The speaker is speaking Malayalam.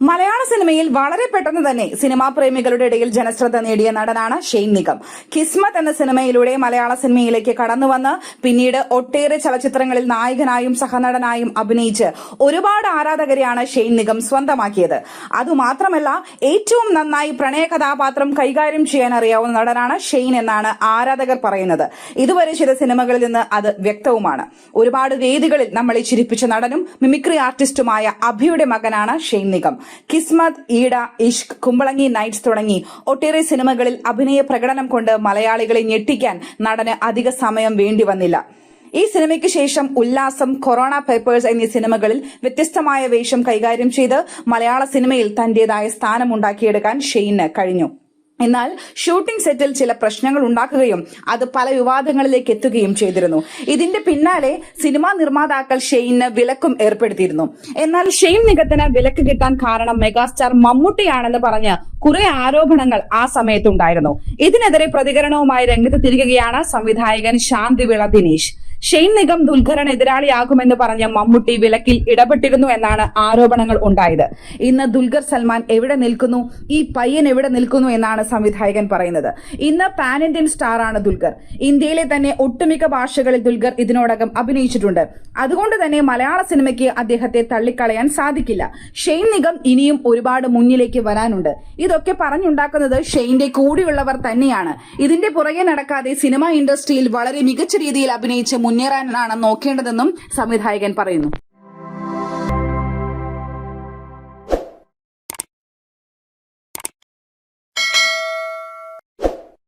മലയാള സിനിമയിൽ വളരെ പെട്ടെന്ന് തന്നെ സിനിമാ പ്രേമികളുടെ ഇടയിൽ ജനശ്രദ്ധ നേടിയ നടനാണ് ഷെയ്ൻ നിഗം. കിസ്മത്ത് എന്ന സിനിമയിലൂടെ മലയാള സിനിമയിലേക്ക് കടന്നുവന്ന് പിന്നീട് ഒട്ടേറെ ചലച്ചിത്രങ്ങളിൽ നായകനായും സഹനടനായും അഭിനയിച്ച് ഒരുപാട് ആരാധകരെയാണ് ഷെയ്ൻ നിഗം സ്വന്തമാക്കിയത്. അതുമാത്രമല്ല ഏറ്റവും നന്നായി പ്രണയ കഥാപാത്രം കൈകാര്യം ചെയ്യാൻ അറിയാവുന്ന നടനാണ് ഷെയ്ൻ എന്നാണ് ആരാധകർ പറയുന്നത്. ഇതുവരെ ചില സിനിമകളിൽ നിന്ന് അത് വ്യക്തവുമാണ്. ഒരുപാട് വേദികളിൽ നമ്മളെ ചിരിപ്പിച്ച നടനും മിമിക്രി ആർട്ടിസ്റ്റുമായ അഭിയുടെ മകനാണ് ഷെയ്ൻ നിഗം. കിസ്മത് ഈട ഇഷ്ക് കുമ്പളങ്ങി നൈറ്റ്സ് തുടങ്ങി ഒട്ടേറെ സിനിമകളിൽ അഭിനയ പ്രകടനം കൊണ്ട് മലയാളികളെ ഞെട്ടിക്കാൻ നടന് അധിക സമയം വേണ്ടി വന്നില്ല. ഈ സിനിമയ്ക്ക് ശേഷം ഉല്ലാസം കൊറോണ പേപ്പേഴ്സ് എന്നീ സിനിമകളിൽ വ്യത്യസ്തമായ വേഷം കൈകാര്യം ചെയ്ത് മലയാള സിനിമയിൽ തന്റേതായ സ്ഥാനമുണ്ടാക്കിയെടുക്കാൻ ഷെയ്ന് കഴിഞ്ഞു. എന്നാൽ ഷൂട്ടിംഗ് സെറ്റിൽ ചില പ്രശ്നങ്ങൾ ഉണ്ടാക്കുകയും അത് പല വിവാദങ്ങളിലേക്ക് എത്തുകയും ചെയ്തിരുന്നു. ഇതിന്റെ പിന്നാലെ സിനിമാ നിർമ്മാതാക്കൾ ഷെയ്ന് വിലക്കും ഏർപ്പെടുത്തിയിരുന്നു. എന്നാൽ ഷെയ്ൻ നിഗത്തിന് വിലക്ക് കിട്ടാൻ കാരണം മെഗാസ്റ്റാർ മമ്മൂട്ടിയാണെന്ന് പറഞ്ഞ് കുറെ ആരോപണങ്ങൾ ആ സമയത്തുണ്ടായിരുന്നു. ഇതിനെതിരെ പ്രതികരണവുമായി രംഗത്ത് തിരികുകയാണ് സംവിധായകൻ ശാന്തിവിള ദിനേശ്. ഷെയ്ൻ നിഗം ദുൽഖറൻ എതിരാളിയാകുമെന്ന് പറഞ്ഞ മമ്മൂട്ടി വിലക്കിൽ ഇടപെട്ടിരുന്നു എന്നാണ് ആരോപണങ്ങൾ ഉണ്ടായത്. ഇന്ന് ദുൽഖർ സൽമാൻ എവിടെ നിൽക്കുന്നു? ഈ പയ്യൻ എവിടെ നിൽക്കുന്നു എന്നാണ് സംവിധായകൻ പറയുന്നത്. ഇന്ന് പാൻ ഇന്ത്യൻ സ്റ്റാർ ആണ് ദുൽഖർ. ഇന്ത്യയിലെ തന്നെ ഒട്ടുമിക്ക ഭാഷകളിൽ ദുൽഖർ ഇതിനോടകം അഭിനയിച്ചിട്ടുണ്ട്. അതുകൊണ്ട് തന്നെ മലയാള സിനിമയ്ക്ക് അദ്ദേഹത്തെ തള്ളിക്കളയാൻ സാധിക്കില്ല. ഷെയ്ൻ നിഗം ഇനിയും ഒരുപാട് മുന്നിലേക്ക് വരാനുണ്ട്. ഇതൊക്കെ പറഞ്ഞുണ്ടാക്കുന്നത് ഷെയ്ന്റെ കൂടിയുള്ളവർ തന്നെയാണ്. ഇതിന്റെ പുറകെ നടക്കാതെ സിനിമ ഇൻഡസ്ട്രിയിൽ വളരെ മികച്ച രീതിയിൽ അഭിനയിച്ച് മുന്നേറാനാണ് നോക്കേണ്ടതെന്നും സംവിധായകൻ പറയുന്നു.